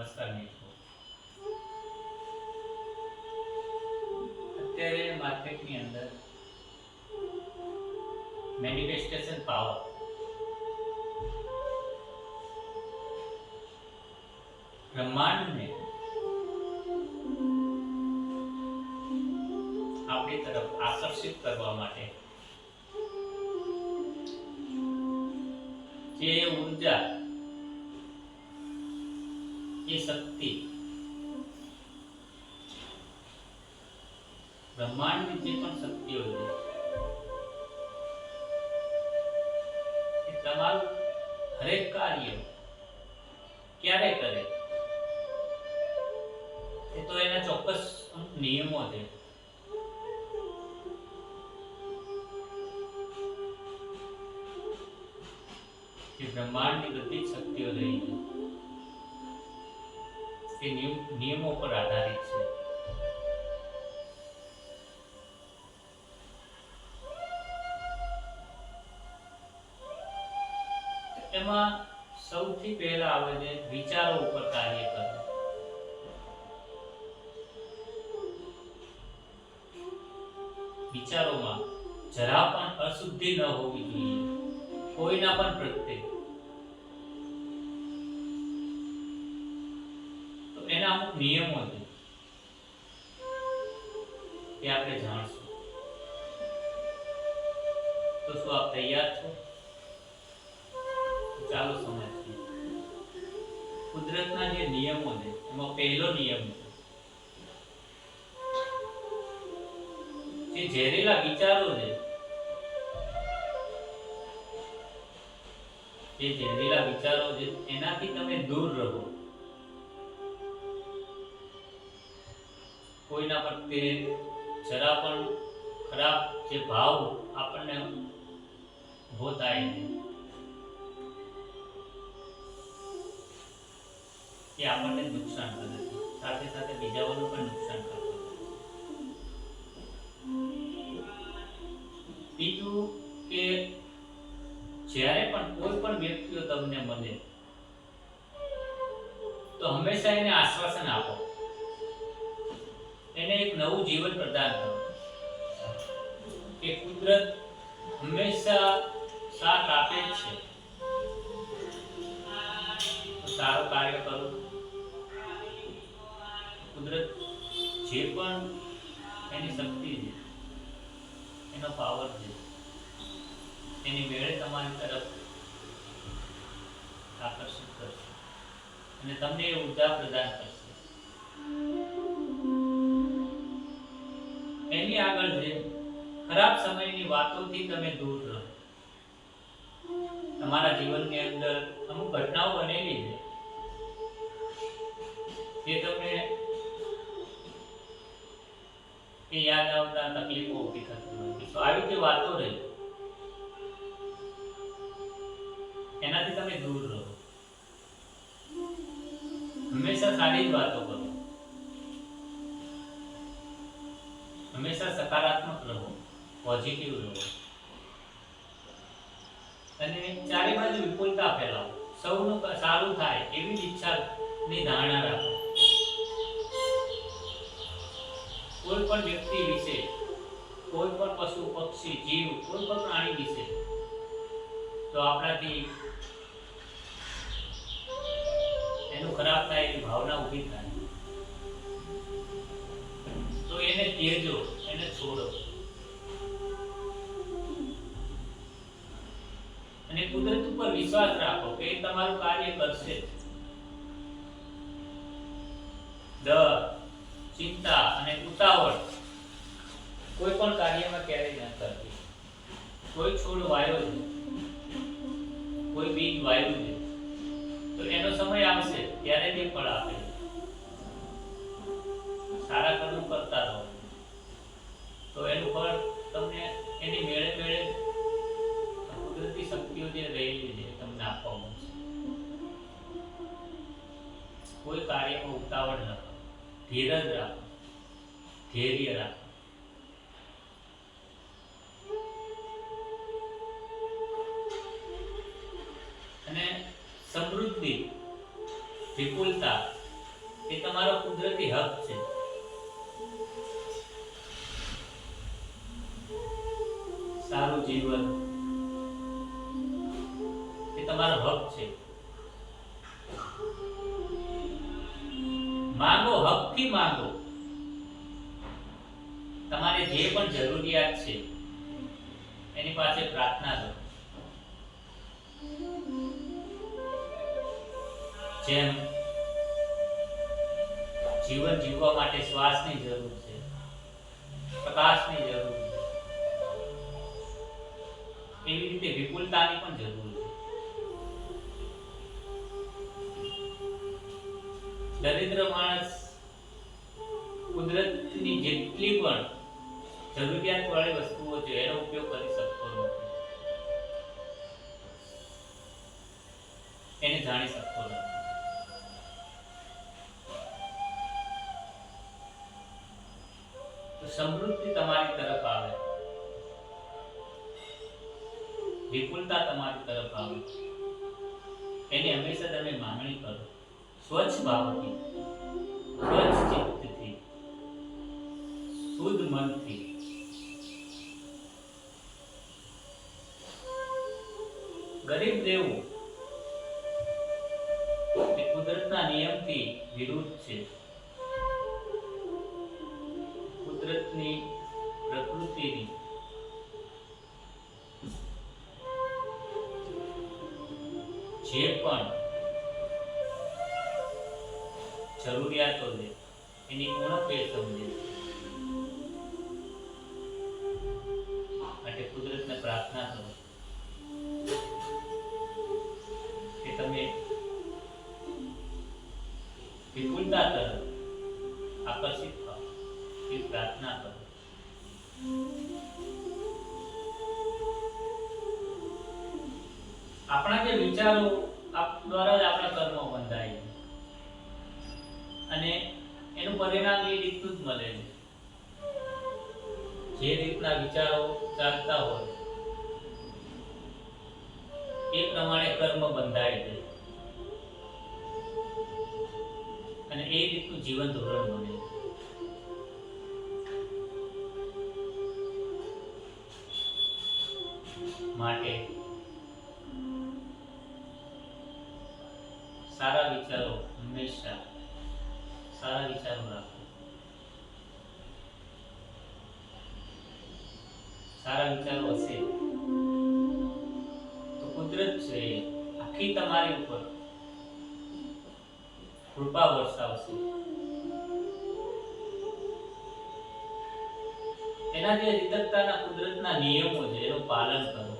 નમસ્કાર મિત્રો અત્યારે માર્કેટની અંદર મેનિફેસ્ટેશન પાવર બ્રહ્માંડને આપણી તરફ આકર્ષિત કરવા માટે જે ઊર્જા એ શક્તિ બ્રહ્માંડની જે પણ શક્તિઓ છે એ તમારું હરેક કાર્ય ક્યારે કરે એ તો એના ચોક્કસ અમુક નિયમો છે જે બ્રહ્માંડની બધી જ શક્તિઓ રહી છે એ નિયમો પર આધારિત છે. એમાં સૌથી પહેલા આવે છે વિચારો ઉપર કાર્ય કરવું વિચારોમાં જરા પણ અશુદ્ધિ ન હોવી જોઈએ. કોઈના પણ પ્રત્યે એના અમુક નિયમો છે. એ આપણે જાણશું. તો શું આપ તૈયાર છો? ચાલો સમજીએ કુદરતના જે નિયમો છે, એમાં પહેલો નિયમ છે. જે ઝેરીલા વિચારો છે જે ઝેરીલા વિચારો છે, એનાથી તમે દૂર રહો. કોઈના પ્રત્યે જરા પણ ખરાબ જે ભાવ આપણને ઊભો થાય નહીં એ આપણને નુકસાન કરે સાથે સાથે બીજાઓનું પણ નુકસાન કરતો બીજું કે જ્યારે પણ કોઈ પણ વ્યક્તિઓ તમને મળે, તો હંમેશા એને આશ્વાસન આપો. એને એક નવું જીવન પ્રદાન કરો કે કુદરત હંમેશા સાથ આપે જ છે. સારું કાર્ય કરો. કુદરત જે પણ એની શક્તિ છે, એનો પાવર છે, એની વેળે તમારી તરફ આકર્ષિત કરશે. અને તમને એ ઊર્જા પ્રદાન કરશે. ખરાબ સમયની વાતોથી તમે દૂર રહો. તમારા જીવનની અંદર અમુક ઘટનાઓ બનેલી છે. જે તમને એ યાદ આવતા તકલીફો ઊભી થતી હોય તો આવી જે વાતો રહી, એનાથી તમે દૂર રહો. હંમેશા સારી જ વાતો કરો. હંમેશા સકારાત્મક પોઝિટિવ રહો અને ચારે બાજુ વિપુલતા ફેલાવો. સૌનું સારું થાય એવી ઈચ્છાની ધારણા રાખો. કોઈ પણ વ્યક્તિ વિશે, કોઈ પણ પશુ, પક્ષી, જીવ, કોઈ પણ પ્રાણી વિશે, તો આપણાથી એનું ખરાબ થાય એવી ભાવના ઊભી થાય. તો એને તેજો એને છોડો. અને કુદરત ઉપર વિશ્વાસ રાખો કે તમારું કાર્ય કરશે. ડર ચિંતા અને ઉતાવળ. કોઈ પણ કાર્યમાં ક્યારેય ન કરવી કોઈ છોડ વાયો છે. કોઈ બીજ વાયું છે. તો એનો સમય આવશે ત્યારે તે ફળ આપે. સારા કર્મ કરતા રહો. તો એનું ફળ તમને એની મેળે મેળે શક્તિઓ જે છે, તમને આપવામાં કોઈ કાર્યમાં ઉતાવળ ન કરો. ધીરજ રાખો. ધૈર્ય રાખો. અને સમૃદ્ધિ, વિપુલતા, એ તમારો કુદરતી હક છે. સારું જીવન તમારો હક છે. માંગો, હકથી માંગો. તમારે જે પણ જરૂરિયાત છે, એની પાસે પ્રાર્થના કરો. જેમ જીવન જીવવા માટે શ્વાસની જરૂર છે, પ્રકાશની જરૂર છે, એવી રીતે વિપુલતાની પણ જરૂર છે દરિદ્ર માણસ કુદરતની જેટલી પણ જરૂરિયાત વાળી વસ્તુઓ છે, એનો ઉપયોગ કરી શકતો નથી. એને જાણી શકતો નથી. સમૃદ્ધિ તમારી તરફ આવે. વિપુલતા તમારી તરફ આવે. એની હંમેશા તમે માંગણી કરો. સ્વચ્છ ભાવથી સ્વચ્છ ચિત્તથી, શુદ્ધ મનથી. ગરીબ દેવું, એ કુદરતના નિયમથી વિરુદ્ધ છે. કુદરતની પ્રકૃતિની જે પણ જરૂરિયાતો છે. એની ઉણપ એ સમજે. માટે કુદરતને પ્રાર્થના કરો. કે તમે વિપુલતા તરફ આકર્ષિત થાઓ, એ પ્રાર્થના કરો. આપણા જે વિચારો આપ દ્વારા જ આપણા કર્મો છે અને એનું પરિણામ એ રીતનું જ મળે છે. જે રીતના વિચારો ચાલતા હોય, એ પ્રમાણે કર્મ બંધાય છે. અને એ રીતનું જીવન ધોરણ બને માટે સારા વિચારો હંમેશા સારા વિચારો રાખો. સારા વિચારો હશે તો કુદરત છે આખી તમારી ઉપર કૃપા વરસાવશે. એના જે રીતકતાના કુદરતના નિયમો છે, એનું પાલન કરો.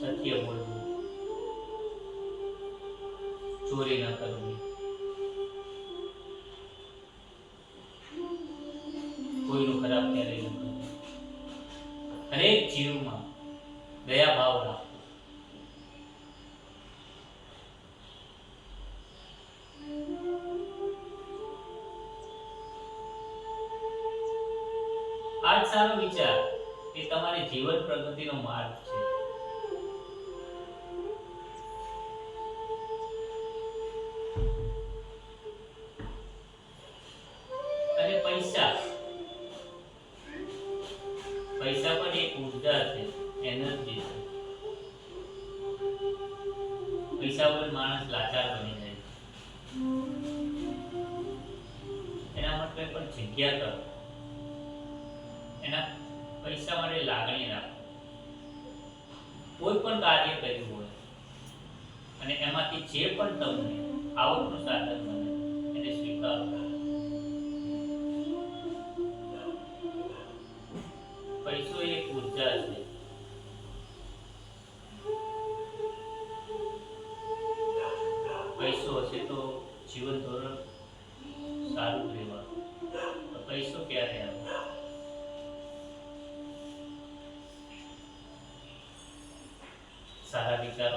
સત્ય બોલવું. ચોરી ન કરવી. વિચાર એ તમારી જીવન પ્રગતિનો માર્ગ છે. કોઈ પણ કાર્ય કર્યું હોય અને એમાંથી જે પણ તમને આવકનું સાધન બને એને સ્વીકારો.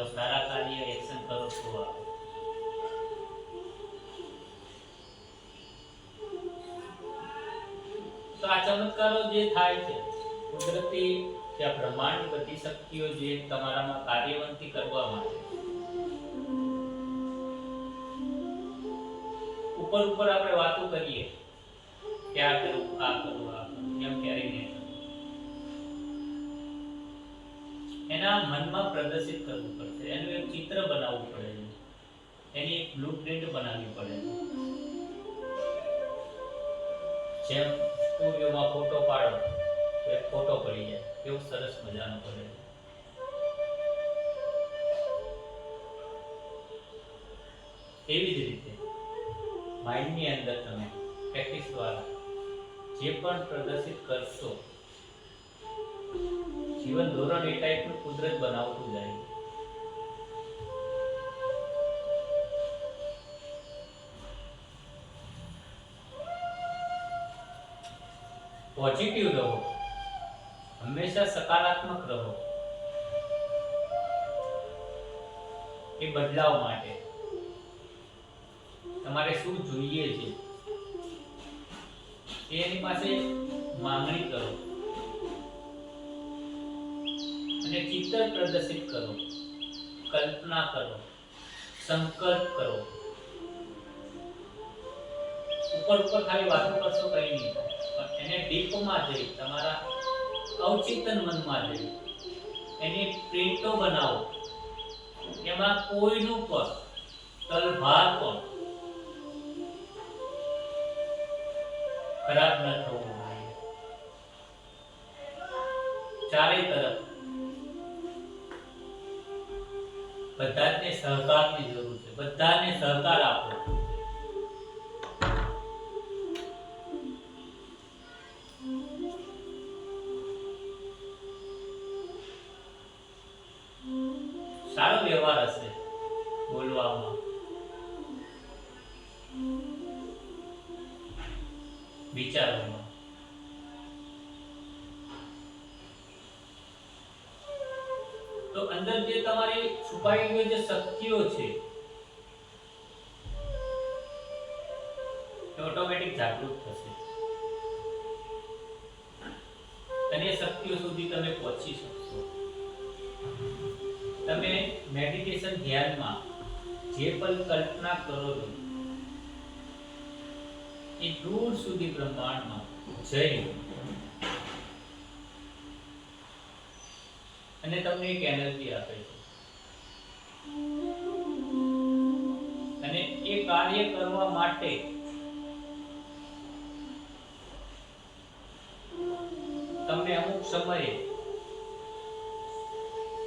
સારા સારા કાર્ય એક્શન કરો છો તો આ ચમત્કારો જે થાય છે, કુદરતી કે બ્રહ્માંડ બધી શક્તિઓ જે તમારામાં કાર્યવંતી કરવા માટે ઉપર ઉપર આપણે વાતો કરીએ, કે આ કરું આ કરું આ કરું, એમ ક્યારેય નહીં એના મનમાં પ્રદર્શિત કરવું પડશે. એનું એક ચિત્ર બનાવવું પડે. છે એની એક બ્લુપ્રિન્ટ બનાવવી પડે. છે જેમ સ્ટુડિયોમાં ફોટો પાડો, તો એક ફોટો પડી જાય. કેવો સરસ મજાનો પડે. છે એવી જ રીતે માઇન્ડની અંદર તમે પ્રેક્ટિસ દ્વારા જે પણ પ્રદર્શિત કરશો જીવન ધોરણ એ ટાઈપનું કુદરત બનાવતું જાય. પોઝિટિવ રહો. હંમેશા સકારાત્મક રહો. એ બદલાવ માટે. તમારે શું જોઈએ છે? એની પાસે માંગણી કરો. અને ચિત્ર પ્રદર્શિત કરો. કલ્પના કરો. સંકલ્પ કરો. ઉપર ઉપર ખાલી વાતો કરશો કઈ નહીં. પણ એને ડીપમાં જઈ, તમારા અવચેતન મનમાં જઈ. એની પ્રિન્ટો બનાવો. એમાં કોઈનું પણ તલભાર પણ ખરાબ ન થવું જોઈએ. ચારે તરફ બધાને સહકારની જરૂર છે. બધાને સહકાર આપો. તમારી જે શક્તિઓ છે ઓટોમેટિક જાગૃત થશે. અને એ શક્તિઓ સુધી તમે પહોંચી શકશો. તમે મેડિટેશન ધ્યાનમાં જે પણ કલ્પના કરો છો, એ દૂર સુધી બ્રહ્માંડમાં જઈ અને તમને એક એનર્જી આપે છે. કાર્ય કરવા માટે. તમને અમુક સમયે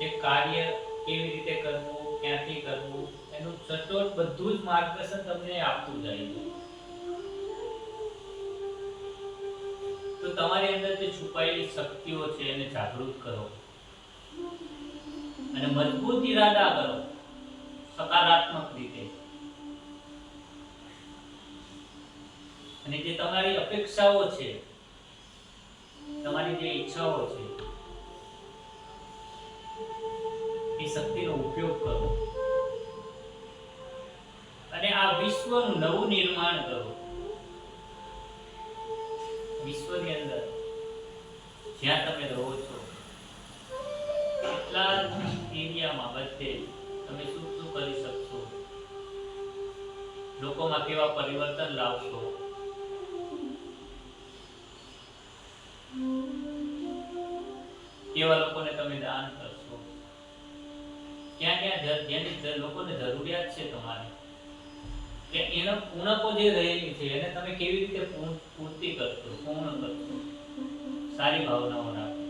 એ કાર્ય કેવી રીતે કરવું, ક્યાંથી કરવું, એનું સચોટ બધું જ માર્ગદર્શન તમને આપતું જાય તો તમારી અંદર જે છુપાયેલી શક્તિઓ છે એને જાગૃત કરો. અને મજબૂત ઈરાદા કરો. સકારાત્મક રીતે. અને જે તમારી અપેક્ષાઓ છે, તમારી જે ઈચ્છાઓ છે, એ શક્તિનો ઉપયોગ કરો. અને આ વિશ્વનું નવું નિર્માણ કરો. વિશ્વની અંદર જ્યાં તમે રહો છો, એટલા એરિયામાં બધે તમે શું શું કરી શકશો? લોકોમાં કેવા પરિવર્તન લાવશો? કેવા લોકોને તમે દાન કરશો. ક્યાં ક્યાં જેની લોકોને જરૂરિયાત છે તમારે. કે એનો ઉણપો જે રહેલી છે, એને તમે કેવી રીતે પૂર્તિ કરશો? પૂર્ણ કરશો. સારી ભાવનાઓ રાખો.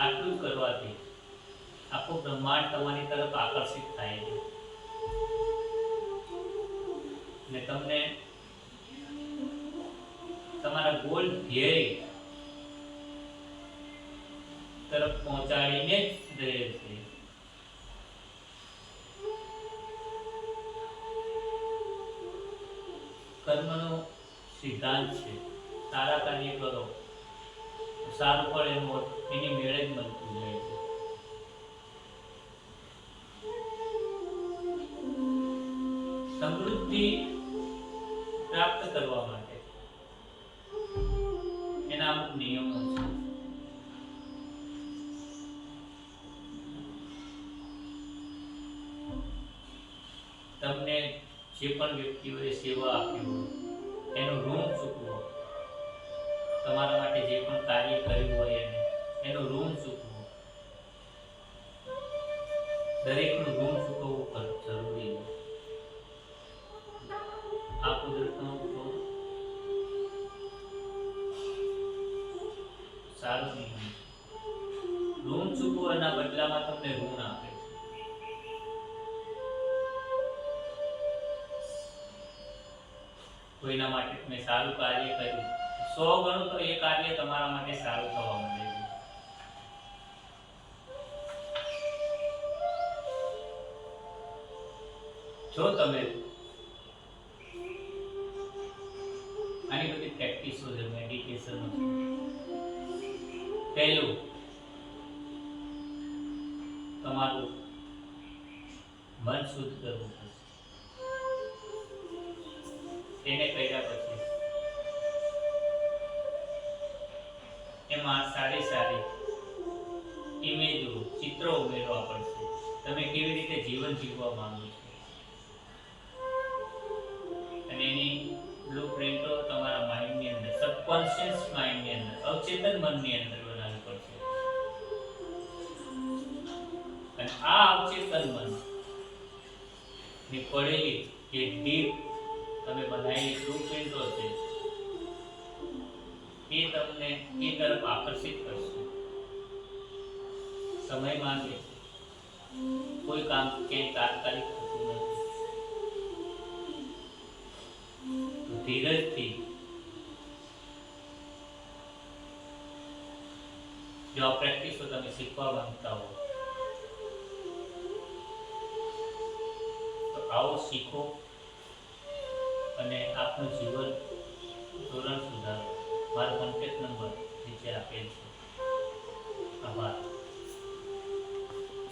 આટલું કરવાથી આખું બ્રહ્માંડ તમારી તરફ આકર્ષિત થાય છે. ને તમને તમારા ગોલ ધ્યેય તરફ પહોંચાડીને જ રહે છે. કર્મનો સિદ્ધાંત છે. સારા કાર્ય કરો. સારું ફળ એનું એની મેળે જ મળતું જાય છે. વ્યક્તિઓએ સેવા આપ્યું એનું ઋણ ચૂકવો. તમારા માટે જે પણ કાર્ય કર્યું હોય એને, એનું ઋણ ચૂકવો. દરેકનું ઋણ ચૂકવવું ખર- કોઈના માટે તમે સારું કાર્ય કર્યું. સો ગણું તો એ કાર્ય તમારા માટે સારું થવા માંડે જો તમે આની બધી પ્રેક્ટિસો છે મેડિટેશન પહેલું, તમારું મન શુદ્ધ કરવું. તેને કર્યા પછી. એમાં સારી સારી ઇમેજો ચિત્રો ઉમેરવા પડશે. તમે કેવી રીતે જીવન જીવવા માંગો છો? અને એની બ્લુ તમારા માઇન્ડની અંદર સબકોન્શિયસ માઇન્ડની અંદર, અવચેતન મનની અંદર બનાવવી પડશે. અને આ અવચેતન મનની પડેલી જે ડીપ તમે બનાવેલી બ્લુ પ્રિન્ટો છે એ તમને એ તરફ આકર્ષિત કરશે. સમય માંગે. છે કોઈ કામ ક્યાંય તાત્કાલિક થતું નથી. તો ધીરજથી. જો આ પ્રેક્ટિસો તમે શીખવા માંગતા હો, તો આવો શીખો. અને આપનું જીવન ધોરણ સુધારો. મારો કોન્ટેક્ટ નંબર નીચે આપેલ છે. આભાર.